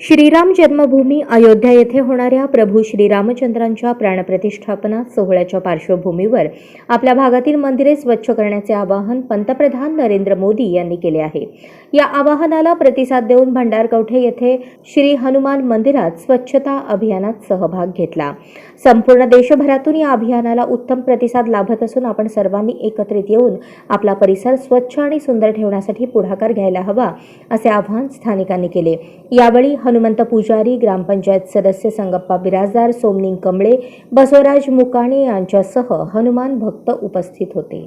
श्रीराम जन्मभूमी अयोध्या येथे होणाऱ्या प्रभू श्रीरामचंद्रांच्या प्राणप्रतिष्ठापना सोहळ्याच्या पार्श्वभूमीवर आपल्या भागातील मंदिरे स्वच्छ करण्याचे आवाहन पंतप्रधान नरेंद्र मोदी यांनी केले आहे. या आवाहनाला प्रतिसाद देऊन भंडारकवठे येथे श्री हनुमान मंदिरात स्वच्छता अभियानात सहभाग घेतला. संपूर्ण देशभरातून या अभियानाला उत्तम प्रतिसाद लाभत असून आपण सर्वांनी एकत्रित येऊन आपला परिसर स्वच्छ आणि सुंदर ठेवण्यासाठी पुढाकार घ्यायला हवा असे आवाहन स्थानिकांनी केले. यावेळी हनुमंत पुजारी ग्रामपंचायत सदस्य संगप्पा बिराजदार सोमनिंग कमळे बसवराज मुकाणे यांच्यासह हनुमान भक्त उपस्थित होते.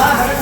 와,